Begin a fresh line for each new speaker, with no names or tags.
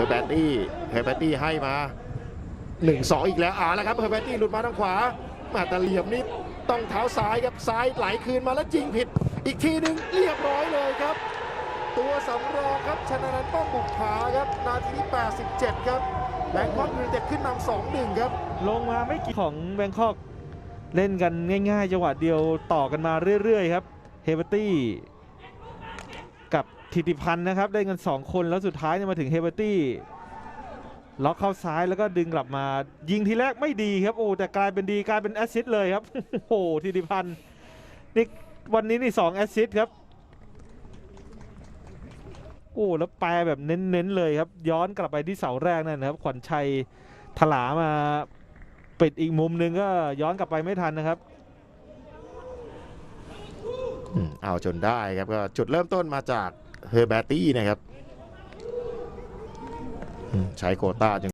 อร์แบตตี้เฮอร์แบตตี้ให้มา1-2 อีกแล้วอ่าแล้วครับเฮอร์แบตตี้หลุดมาทางขวามาต่เหลี่ยมนี่ต้องเท้าซ้ายครับซ้ายไหลคืนมาแล้วจริงผิด อีกทีหนึ่งเรียบร้อยเลยครับ ตัวสำรองครับชนะนันท์ป้อมบุกผาครับนาทีที่87 ครับแบงคอกยูไนเต็ดขึ้นนำ2-1 ครับ
ลงมาไม่กี่ของแบงคอกเล่นกันง่ายๆจังหวะเดียวต่อกันมาเรื่อยๆ ครับเฮเบอร์ตี้ ทิติพันธ์นะครับได้กัน2 คนแล้วสุดท้ายเนี่ยมาถึงเฮเบอร์ตี้ล็อกเข้าซ้ายแล้วก็ดึงกลับมา ยิงทีแรกไม่ดีครับโอ้แต่กลายเป็นดีกลายเป็นแอสซิสต์เลยครับโอ้โหทิติพันธ์นี่วันนี้นี่สองแอสซิสต์ครับโอ้แล้วแปลแบบเน้นๆเลยครับ ย้อนกลับไปที่เสาแรกนั่นนะครับ ขวัญชัยถลามาปิดอีกมุมหนึ่งก็ย้อนกลับไปไม่ทันนะครับ
อืมเอาจนได้ครับก็จุดเริ่มต้นมาจาก เฮอร์เบตี้นะครับใช้โคต้าจน